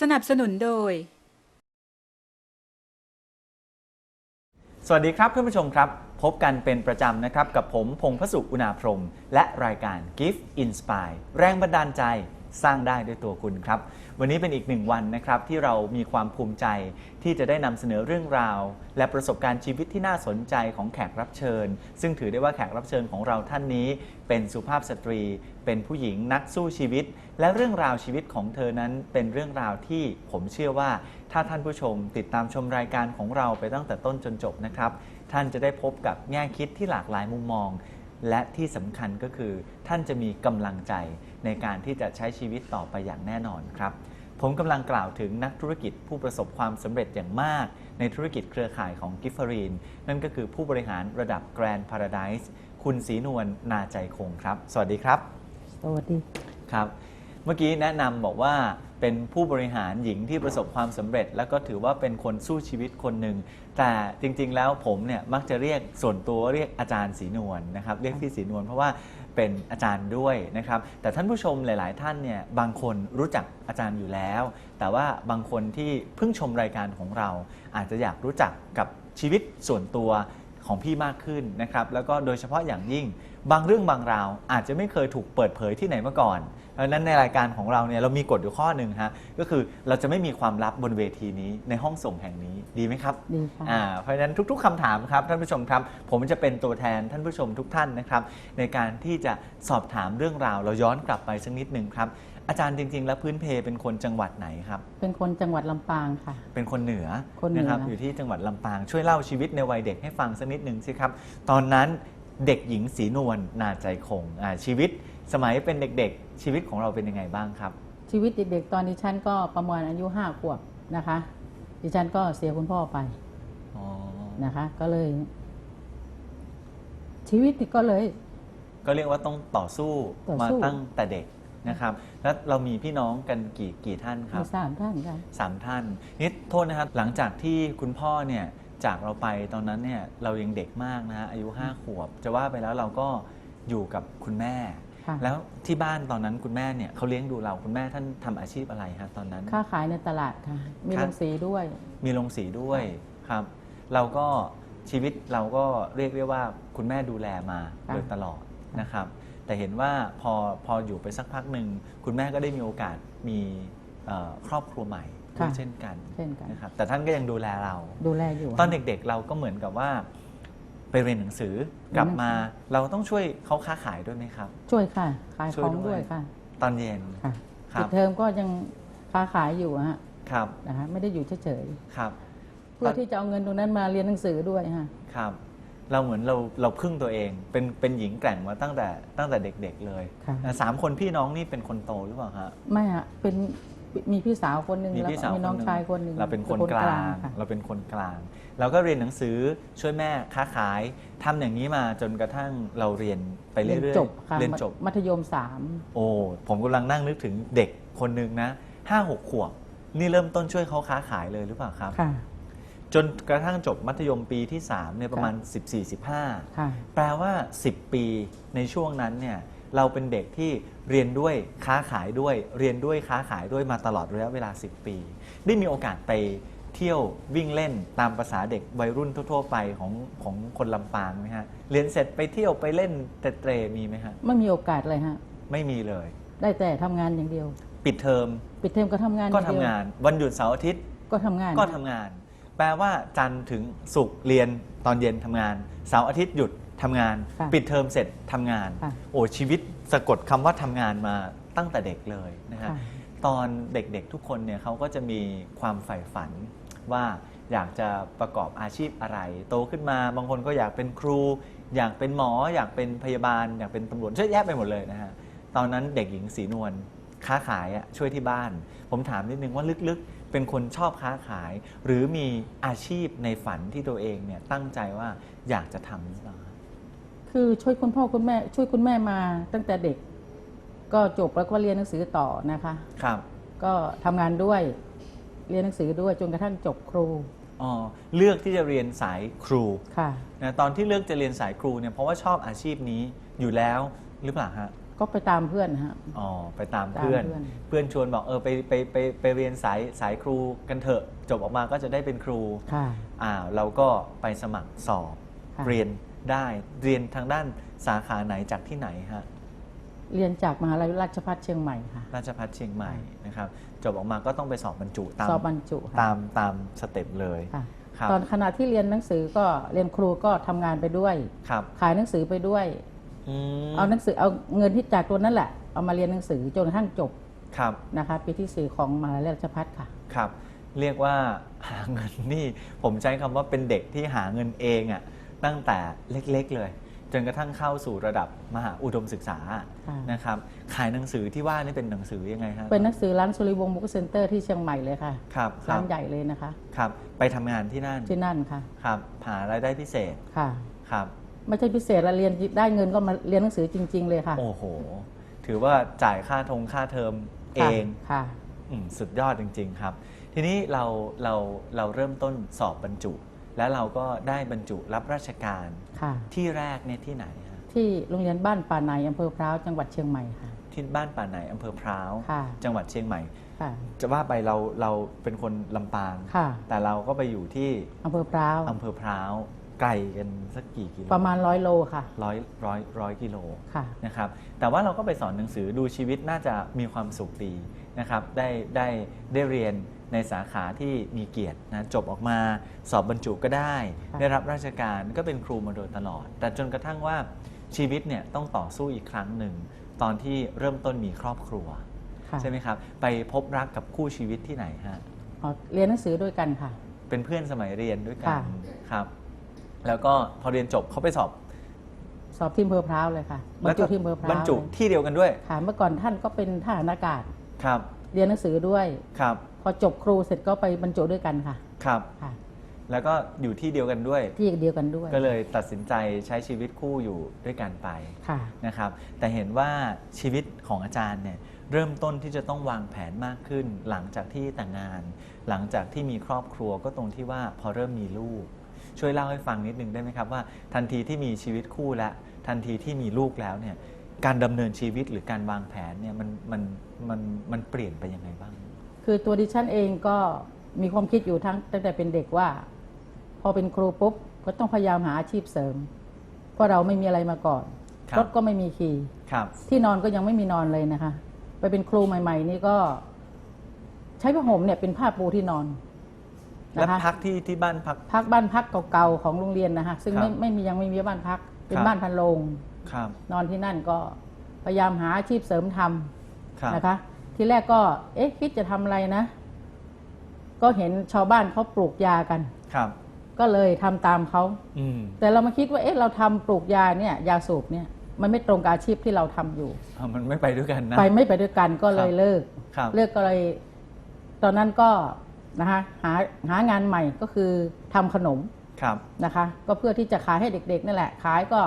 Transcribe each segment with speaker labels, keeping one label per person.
Speaker 1: สนับสนุนโดย
Speaker 2: สวัสดีครับเพื่อนผู้ชมครับ พบกันเป็นประจำนะครับ กับผมพงพสุอุณาพรม และรายการ Gift Inspire แรงบันดาลใจ สร้างได้ด้วยตัวคุณครับ วันนี้เป็นอีกหนึ่งวันนะครับที่เรามีความภูมิใจที่จะได้นำเสนอเรื่องราว และประสบการณ์ชีวิตที่น่าสนใจของแขกรับเชิญ ซึ่งถือได้ว่าแขกรับเชิญของเราท่านนี้ เป็นสุภาพสตรี เป็นผู้หญิงนักสู้ชีวิต และเรื่องราวชีวิตของเธอนั้นเป็นเรื่องราวที่ผมเชื่อว่า ถ้าท่านผู้ชมติดตามชมรายการของเราไปตั้งแต่ต้นจนจบนะครับท่านจะได้พบกับแง่คิดที่หลากหลายมุมมอง และที่สำคัญก็คือท่านจะมีกำลังใจในการที่จะใช้ชีวิตต่อไปอย่างแน่นอนครับ ผมกำลังกล่าวถึงนักธุรกิจผู้ประสบความสำเร็จอย่างมาก ในธุรกิจเครือข่ายของกิฟฟรีนนั่นก็คือผู้บริหารระดับ Grand Paradise คุณศรีนวลนาใจคงครับ สวัสดีครับ
Speaker 3: สวัสดี
Speaker 2: ครับเมื่อกี้แนะนำบอกว่าเป็นผู้บริหารหญิงที่ประสบความสำเร็จ แล้วก็ถือว่าเป็นคนสู้ชีวิตคนหนึ่งแต่จริงๆแล้วผมเนี่ยมักจะเรียกส่วนตัวเรียกอาจารย์ศรีนวลนะครับเรียกพี่ศรีนวลเพราะว่าเป็นอาจารย์ด้วยนะครับแต่ท่านผู้ชมหลาย ๆ ท่านเนี่ยบางคนรู้จักอาจารย์อยู่แล้ว แต่ว่าบางคนที่เพิ่งชมรายการของเรา อาจจะอยากรู้จักกับชีวิตส่วนตัวของพี่มากขึ้นนะครับแล้วก็โดยเฉพาะอย่างยิ่ง บางเรื่องบางราวอาจจะไม่เคยถูกเปิดเผยที่ไหนมาก่อน เพราะฉะนั้นในรายการของเราเนี่ยเรามีกฎอยู่ข้อหนึ่งฮะก็คือเราจะไม่มีความลับบนเวทีนี้ในห้องส่งแห่งนี้ดีไหมครับ
Speaker 3: ดีค่ะ
Speaker 2: อ่าเพราะฉะนั้นทุก ๆคำถามครับท่านผู้ชมครับ ผมจะเป็นตัวแทนท่านผู้ชมทุกท่านนะครับ ในการที่จะสอบถามเรื่องราว เราย้อนกลับไปสักนิดหนึ่งครับ อาจารย์จริง ๆ แล้วพื้นเพเป็นคนจังหวัดไหนครับ
Speaker 3: เป็นคนจังหวัดลำปางค่ะ
Speaker 2: เป็นคนเหนือ
Speaker 3: คนเหนือ
Speaker 2: นะครับอยู่ที่จังหวัดลำปางช่วยเล่าชีวิตในวัยเด็กให้ฟังสักนิดหนึ่งสิครับ ตอนนั้นเด็กหญิงศรีนวลนาใจคงอ่าชีวิต สมัยเป็นเด็กๆ ชีวิตของเราเป็นยังไงบ้างครับ
Speaker 3: ชีวิตเด็กๆตอนดิฉันก็ประมาณอายุห้าขวบนะคะ ดิฉันก็เสียคุณพ่อไป
Speaker 2: อ๋อ
Speaker 3: นะคะ ก็เลย ชีวิตก็เลย
Speaker 2: ก็เรียกว่าต้องต่อสู้
Speaker 3: ต่อ
Speaker 2: มา
Speaker 3: สู้
Speaker 2: ตั้งแต่เด็กนะครับ แล้วเรามีพี่น้องกันกี่กี่ท่านครั
Speaker 3: มี
Speaker 2: บ
Speaker 3: สามท่านค่ะ
Speaker 2: สามท่านนี่โทษนะครับหลังจากที่คุณพ่อเนี่ยจากเราไปตอนนั้นเนี่ยเรายังเด็กมากนะฮะอายุห้าขวบ จะว่าไปแล้วเราก็อยู่กับคุณแม่
Speaker 3: ค่ะ
Speaker 2: แล้วที่บ้านตอนนั้นคุณแม่เนี่ยเขาเลี้ยงดูเราคุณแม่ท่านทำอาชีพอะไรฮะตอนนั้น
Speaker 3: ค้าขายในตลาดค่ะ มี
Speaker 2: ครับ
Speaker 3: โรงสีด้วย
Speaker 2: มีโรงสีด้วยครับ เราก็ชีวิตเราก็เรียกได้ว่าคุณแม่ดูแลมา
Speaker 3: ค่ะ
Speaker 2: โดยตลอดนะครับ แต่เห็นว่าพอพออยู่ไปสักพักหนึ่งคุณแม่ก็ได้มีโอกาสมีเอ่อครอบครัวใหม่ด้วยเช่นกัน
Speaker 3: เช่นกัน
Speaker 2: นะครับแต่ท่านก็ยังดูแลเรา
Speaker 3: ดูแลอยู่
Speaker 2: ตอนเด็กๆเราก็เหมือนกับว่า ไปเรียนหนังสือกลับมาเราต้องช่วยเขาค้าขายด้วยไหมครับ
Speaker 3: ช่วยค่ะ ขาย
Speaker 2: ช่
Speaker 3: ข
Speaker 2: วย
Speaker 3: อง
Speaker 2: ด้วย
Speaker 3: ด้วยค่ะ
Speaker 2: ตอนเย็น
Speaker 3: ค่ะ
Speaker 2: ครับ
Speaker 3: ปิดเทอมก็ยังค้าขายอยู่อะฮะ
Speaker 2: ครับ
Speaker 3: นะคะไม่ได้อยู่เฉย
Speaker 2: ครับ
Speaker 3: ๆเพื่อที่จะเอาเงินตรงนั้นมาเรียนหนังสือด้วยฮะ
Speaker 2: ครับ เราเหมือนเราเราพึ่งตัวเอง เป็นเป็นหญิงแกร่งมาตั้งแต่ตั้งแต่เด็กๆเลย
Speaker 3: ค่ะ
Speaker 2: อะสามคนพี่น้องนี่เป็นคนโตหรือเปล่าฮะ
Speaker 3: ไม่ฮะเป็น มีพี่สาวคนหนึ่ง
Speaker 2: มี
Speaker 3: แล้ว
Speaker 2: พี่
Speaker 3: ก็
Speaker 2: สาว
Speaker 3: มีน้อง
Speaker 2: ห
Speaker 3: ชายคนหนึ่ง
Speaker 2: เราเป็นคน
Speaker 3: ป็
Speaker 2: กลาง
Speaker 3: ค่ะ
Speaker 2: เราเป็นคนกลาง เราก็เรียนหนังสือช่วยแม่ค้าขายทำอย่างนี้มาจนกระทั่งเราเรียนไปเรื่
Speaker 3: เรี
Speaker 2: อย
Speaker 3: นจบค่ะ
Speaker 2: ๆเรียนจบ
Speaker 3: มัธยมสาม
Speaker 2: โอ้ผมกำลังนั่งนึกถึงเด็กคนหนึ่งนะห้าหกขวบนี่เริ่มต้นช่วยเขาค้าขายเลยหรือเปล่าครับ
Speaker 3: ค่ะ
Speaker 2: จนกระทั่งจบมัธยมปีที่3เนี่ยประมาณ 14-15
Speaker 3: ค่ะ
Speaker 2: แปลว่า 10 ปีในช่วงนั้นเนี่ย เราเป็นเด็กที่เรียนด้วยค้าขายด้วย เรียนด้วยค้าขายด้วยมาตลอดระยะเวลา 10 ปี ได้มีโอกาสไปเที่ยววิ่งเล่นตามภาษาเด็กวัยรุ่นทั่วๆไปของของคนลำปางไหมฮะเรียนเสร็จไปเที่ยวไปเล่นเตะเตรมีไหมฮะ
Speaker 3: ไม่มีโอกาสเลยฮะ
Speaker 2: ไม่มีเลย
Speaker 3: ได้แต่ทำงานอย่างเดียว
Speaker 2: ปิดเทอม
Speaker 3: ปิดเทอมก็ทำงาน
Speaker 2: ก็
Speaker 3: อย่
Speaker 2: ทำ
Speaker 3: เดียว
Speaker 2: งานวันหยุดเสาร์อาทิตย์
Speaker 3: ก็ทำงาน
Speaker 2: ก็ทำงาน แปลว่าจันทร์ถึงศุกร์เรียนตอนเย็นทำงาน เสาร์อาทิตย์หยุด ทำงาน
Speaker 3: ค่ะ
Speaker 2: ปิดเทอมเสร็จทำงาน
Speaker 3: ค่ะ
Speaker 2: โอ้ชีวิตสะกดคำว่าทำงานมาตั้งแต่เด็กเลยนะฮะ
Speaker 3: ค่ะ
Speaker 2: ตอนเด็กๆทุกคนเนี่ยเขาก็จะมีความใฝ่ฝันว่าอยากจะประกอบอาชีพอะไร โตขึ้นมาบางคนก็อยากเป็นครู อยากเป็นหมอ อยากเป็นพยาบาล อยากเป็นตำรวจเยอะแยะไปหมดเลยนะฮะตอนนั้นเด็กหญิงสีนวลค้าขายอะช่วยที่บ้าน ผมถามนิดนึงว่าลึกๆ เป็นคนชอบค้าขาย หรือมีอาชีพในฝันที่ตัวเองเนี่ยตั้งใจว่าอยากจะทำหรือเปล่า
Speaker 3: คือช่วยคุณพ่อคุณแม่ ช่วยคุณแม่มาตั้งแต่เด็ก ก็จบแล้วก็เรียนหนังสือต่อนะคะ
Speaker 2: ครับ
Speaker 3: ก็ทำงานด้วยเรียนหนังสือด้วยจนกระทั่งจบครู
Speaker 2: อ๋อเลือกที่จะเรียนสายครู
Speaker 3: ค่ะ
Speaker 2: นะตอนที่เลือกจะเรียนสายครูเนี่ยเพราะว่าชอบอาชีพนี้อยู่แล้วหรือเปล่าฮะ
Speaker 3: ก็ไปตามเพื่อนฮะ
Speaker 2: อ๋อไปตามเพื่อน
Speaker 3: ตามเพื่อน
Speaker 2: เพื่อนชวนบอกเออไปไปไปไปเรียนสายสายครูกันเถอะ จบออกมาก็จะได้เป็นครู
Speaker 3: ค่ะ
Speaker 2: อ่าเราก็ไปสมัครสอบ
Speaker 3: ค่ะ
Speaker 2: เรียน ได้เรียนทางด้านสาขาไหนจากที่ไหนฮะ
Speaker 3: เรียนจากมหาลัยราชภัฏเชียงใหม่ค่ะ
Speaker 2: ราชภัฏเชียงใหม่นะครับจบออกมาก็ต้องไปสอบบรรจุตาม
Speaker 3: สอบบรรจุค่ะ
Speaker 2: ตามตามสเต็ปเลย
Speaker 3: ค่ะ
Speaker 2: ครับ
Speaker 3: ตอนขณะที่เรียนหนังสือก็เรียนครูก็ทำงานไปด้วย
Speaker 2: ครับ
Speaker 3: ขายหนังสือไปด้วย
Speaker 2: อืม
Speaker 3: เอาหนังสือเอาเงินที่จากตัวนั้นแหละ เอามาเรียนหนังสือจนกระทั่งจบ
Speaker 2: ครับ
Speaker 3: นะคะปีที่สี่ของมหาลัยราชภัฏค่ะ
Speaker 2: ครับ เรียกว่าหาเงินนี่ ผมใช้คำว่าเป็นเด็กที่หาเงินเองอะ่ะ ตั้งแต่เล็กๆเลย จนกระทั่งเข้าสู่ระดับมหาอุดมศึกษา
Speaker 3: ค่ะ
Speaker 2: นะครับ ขายหนังสือที่ว่านี่เป็นหนังสือยังไงฮะ
Speaker 3: เป็นหนังสือร้านสุริวงศ์บุ๊กเซ็นเตอร์ที่เชียงใหม่เลยค่ะ
Speaker 2: ครับค
Speaker 3: ร้า
Speaker 2: รับ
Speaker 3: นใหญ่เลยนะคะ
Speaker 2: ครับ ไปทำงานที่นั่น
Speaker 3: ที่นั่นค่ะ
Speaker 2: ครับหารายได้พิเศษ
Speaker 3: ค่ะ
Speaker 2: ครับ
Speaker 3: ไม่ใช่พิเศษละเรียนได้เงินก็มาเรียนหนังสือจริง ๆ เลยค่ะ
Speaker 2: โอ้โห ถือว่าจ่ายค่าทงค่าเทอมเอ
Speaker 3: ค่ะ
Speaker 2: ง
Speaker 3: ค่ะ
Speaker 2: อืมสุดยอดจริง ๆ ครับ ทีนี้เราเราเราเริ่มต้นสอบบรรจุ แล้วเราก็ได้บรรจุรับราชการ
Speaker 3: ค่ะ
Speaker 2: ที่แรกเนี่ยที่ไหนฮะ
Speaker 3: ที่โรงเรียนบ้านป่าในอำเภอพร้าวจังหวัดเชียงใหม่ค่ะ
Speaker 2: ที่บ้านป่าไหนอำเภอพร้าว
Speaker 3: ค่ะ
Speaker 2: จังหวัดเชียงใหม่
Speaker 3: ค่ะ
Speaker 2: จะว่าไปเราเราเป็นคนลำปาง
Speaker 3: ค่ะ
Speaker 2: แต่เราก็ไปอยู่ที่
Speaker 3: อำเภอพร้าว
Speaker 2: อำเภอพร้าวไกลกันสักกี่กิโล
Speaker 3: ประมาณร้อยโลค่ะ
Speaker 2: ร้อยร้อยร้อยกิโล
Speaker 3: ค่ะ
Speaker 2: นะครับแต่ว่าเราก็ไปสอนหนังสือดูชีวิตน่าจะมีความสุขดีนะครับได้ได้ได้เรียน ในสาขาที่มีเกียรตินะจบออกมาสอบบรรจุก็ได้
Speaker 3: ค่ะ
Speaker 2: ได้รับราชการก็เป็นครูมาโดยตลอด แต่จนกระทั่งว่าชีวิตเนี่ยต้องต่อสู้อีกครั้งหนึ่ง ตอนที่เริ่มต้นมีครอบครัว
Speaker 3: ค่ะ
Speaker 2: ใช่ไหมครับ ไปพบรักกับคู่ชีวิตที่ไหนฮะ
Speaker 3: อ๋อเรียนหนังสือด้วยกันค่ะ
Speaker 2: เป็นเพื่อนสมัยเรียนด้วยกัน
Speaker 3: ค่ะ
Speaker 2: ครับ แล้วก็พอเรียนจบเขาไปสอบ
Speaker 3: สอบที่อำเภอพร้าวเลยค่ะบรรจุที่อำเภอพร้าว
Speaker 2: บรรจุ
Speaker 3: เลย
Speaker 2: ที่เดียวกันด้วย
Speaker 3: ค่ะเมื่อก่อนท่านก็เป็นทหารอากาศ
Speaker 2: ครับ
Speaker 3: เรียนหนังสือด้วย
Speaker 2: ครับ
Speaker 3: พอจบครูเสร็จก็ไปบรรจุด้วยกันค่ะ
Speaker 2: ครับ
Speaker 3: ค่ะ
Speaker 2: แล้วก็อยู่ที่เดียวกันด้วย
Speaker 3: ที่เดียวกันด้วย
Speaker 2: ก็เลยตัดสินใจใช้ชีวิตคู่อยู่ด้วยกันไป
Speaker 3: ค่ะ
Speaker 2: นะครับ แต่เห็นว่าชีวิตของอาจารย์เนี่ยเริ่มต้นที่จะต้องวางแผนมากขึ้น หลังจากที่แต่งงาน หลังจากที่มีครอบครัวก็ตรงที่ว่าพอเริ่มมีลูก ช่วยเล่าให้ฟังนิดนึงได้ไหมครับว่า ทันทีที่มีชีวิตคู่แล้วทันทีที่มีลูกแล้วเนี่ยการดำเนินชีวิตหรือการวางแผนเนี่ยมันมันมันมันเปลี่ยนไปยังไงบ้าง
Speaker 3: คือตัวดิฉันเองก็มีความคิดอยู่ทั้งตั้งแต่เป็นเด็กว่า พอเป็นครูปุ๊บก็ต้องพยายามหาอาชีพเสริม เพราะเราไม่มีอะไรมาก่อน
Speaker 2: ครับ
Speaker 3: รถก็ไม่มีขี่
Speaker 2: ครับ
Speaker 3: ที่นอนก็ยังไม่มีนอนเลยนะคะ ไปเป็นครูใหม่ ๆ นี่ก็ ใช้ผ้าห่มเนี่ยเป็นผ้าปูที่นอน
Speaker 2: แล้ว
Speaker 3: นะคะ
Speaker 2: พักที่ที่บ้านพัก
Speaker 3: พักบ้านพักเก่าๆของโรงเรียนนะคะซึ่ง
Speaker 2: ครับ
Speaker 3: ไม่ไม่มียังไม่มีบ้านพัก เป็น
Speaker 2: ครับ
Speaker 3: บ้านพันโรง
Speaker 2: ครับ
Speaker 3: นอนที่นั่นก็พยายามหาอาชีพเสริมทำ
Speaker 2: ครับ
Speaker 3: นะคะ ทีแรกก็ เอ๊ะคิดจะทำอะไรนะ ก็เห็นชาวบ้านเขาปลูกยากัน
Speaker 2: ครับ
Speaker 3: ก็เลยทำตามเขา
Speaker 2: อืม
Speaker 3: แต่เรามาคิดว่า เอ๊ะ เราทำปลูกยาเนี่ย ยาสูบเนี่ย มันไม่ตรงกับอาชีพที่เราทำอยู่
Speaker 2: อะมันไม่ไปด้วยกันนะ
Speaker 3: ไปไม่ไปด้วยกันก็เลย
Speaker 2: ครับ
Speaker 3: เลิก
Speaker 2: ครับ
Speaker 3: เลิกก็เลย ตอนนั้นก็นะคะหาหางานใหม่ก็คือทำขนม
Speaker 2: ครับ
Speaker 3: นะคะ ก็เพื่อที่จะขายให้เด็กๆนั่นแหละ ขายก็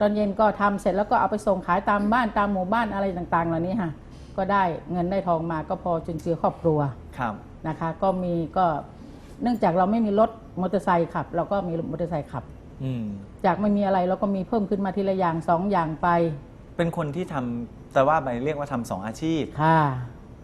Speaker 3: ตอนเย็นก็ทำเสร็จแล้วก็เอาไปส่งขายตามบ้านตามหมู่บ้านอะไรต่างๆเหล่านี้ค่ะ ก็ได้เงินได้ทองมาก็พอจุนเจือครอบครัว
Speaker 2: ครับ
Speaker 3: นะคะ ก็มีก็เนื่องจากเราไม่มีรถมอเตอร์ไซค์ขับ เราก็มีมอเตอร์ไซค์ขับ
Speaker 2: อืม
Speaker 3: จากไม่มีอะไรเราก็มีเพิ่มขึ้นมาทีละอย่างสองอย่างไป
Speaker 2: เป็นคนที่ทำแต่ว่าไปเรียกว่าทำสองอาชีพ
Speaker 3: ค่ะ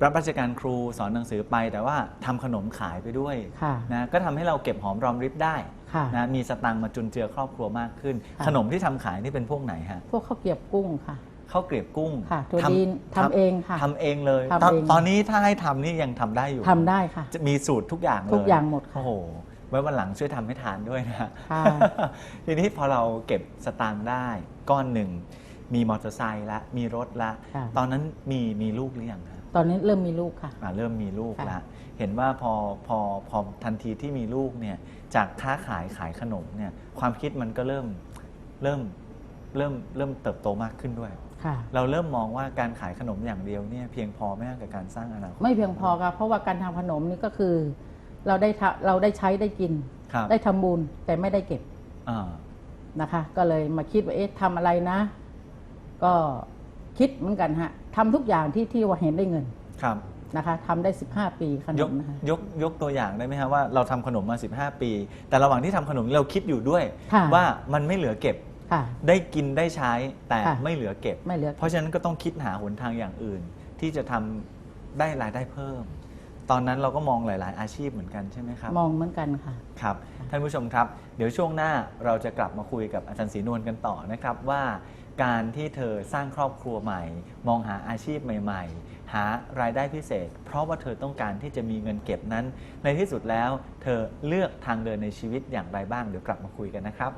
Speaker 2: รับราชการครูสอนหนังสือไป แต่ว่าทำขนมขายไปด้วย
Speaker 3: ค่ะ
Speaker 2: นะก็ทำให้เราเก็บหอมรอมริบได้
Speaker 3: ค่ะ
Speaker 2: นะมีสตังค์มาจุนเจือครอบครัวมากขึ้น
Speaker 3: ค่ะ
Speaker 2: ขนมที่ทำขายนี่เป็นพวกไหนฮะ
Speaker 3: พวกข้าวเกรียบกุ้งค่ะ
Speaker 2: ข้าวเกรียบกุ้ง
Speaker 3: ค่ะถั่ว
Speaker 2: ทำ
Speaker 3: ดีนทำเองค่ะ
Speaker 2: ทำเองเลย
Speaker 3: ทำ
Speaker 2: ตอน
Speaker 3: เอง
Speaker 2: ตอนนี้ถ้าให้ทำนี่ยังทำได้อยู่
Speaker 3: ทำได้ค่ะ
Speaker 2: จะมีสูตรทุกอย่างเลย
Speaker 3: ทุกอย่างหมดค่ะ
Speaker 2: โอ้โหไว้วันหลังช่วยทำให้ทานด้วยนะ
Speaker 3: ค่ะ
Speaker 2: ทีนี้พอเราเก็บสตางค์ได้ก้อนหนึ่ง มีมอเตอร์ไซค์ละมีรถละ
Speaker 3: ค่ะ
Speaker 2: ตอนนั้นมีมีลูกหรือยังคะ
Speaker 3: ตอนนี้เริ่มมีลูกค่ะ
Speaker 2: อ่าเริ่มมีลูก
Speaker 3: ค่ะ
Speaker 2: ละเห็นว่าพอพอพอทันทีที่มีลูกเนี่ยจากค้าขายขายขนมเนี่ยความคิดมันก็เริ่มเริ่มเริ่มเริ่มเติบโตมากขึ้นด้วย
Speaker 3: ค่ะ
Speaker 2: เราเริ่มมองว่าการขายขนมอย่างเดียวเนี่ยเพียงพอไหมกับการสร้างอนาคต
Speaker 3: ไม่เพียงพอค่ะเพราะว่าการทำขนมนี่ก็คือ เราได้ทำเราได้ใช้ได้กิน
Speaker 2: ครับ
Speaker 3: ได้ทำบุญแต่ไม่ได้เก็บ
Speaker 2: อ่า
Speaker 3: นะคะ ก็เลยมาคิดว่าเอ๊ะทำอะไรนะ ก็คิดเหมือนกันฮะทำทุกอย่างที่ที่ว่าเห็นได้เงิน
Speaker 2: ครับ
Speaker 3: นะคะทำได้ 15 ปีขน
Speaker 2: ยก
Speaker 3: มนะคะ
Speaker 2: ยกยกตัวอย่างได้ไหมครับว่าเราทำขนมมา 15 ปี แต่ระหว่างที่ทำขนมเราคิดอยู่ด้วย
Speaker 3: ค่ะ
Speaker 2: ว่ามันไม่เหลือเก็บ
Speaker 3: ค่ะ
Speaker 2: ได้กินได้ใช้แต่
Speaker 3: ค่ะ
Speaker 2: ไม่เหลือเก็บ
Speaker 3: ไม่เหลือ
Speaker 2: เพราะฉะนั้นก็ต้องคิดหาหนทางอย่างอื่น ที่จะทำได้รายได้เพิ่ม ตอนนั้นเราก็มองหลาย ๆ อาชีพเหมือนกันใช่ไหมครับ
Speaker 3: มองเหมือนกันค่ะ
Speaker 2: ครับท่านผู้ชมครับ เดี๋ยวช่วงหน้าเราจะกลับมาคุยกับอาจารย์ศรีนวลกันต่อนะครับว่า การที่เธอสร้างครอบครัวใหม่ มองหาอาชีพใหม่ ๆ หารายได้พิเศษ เพราะว่าเธอต้องการที่จะมีเงินเก็บนั้น ในที่สุดแล้ว เธอเลือกทางเดินในชีวิตอย่างไรบ้างเดี๋ยวกลับมาคุยกันนะครับ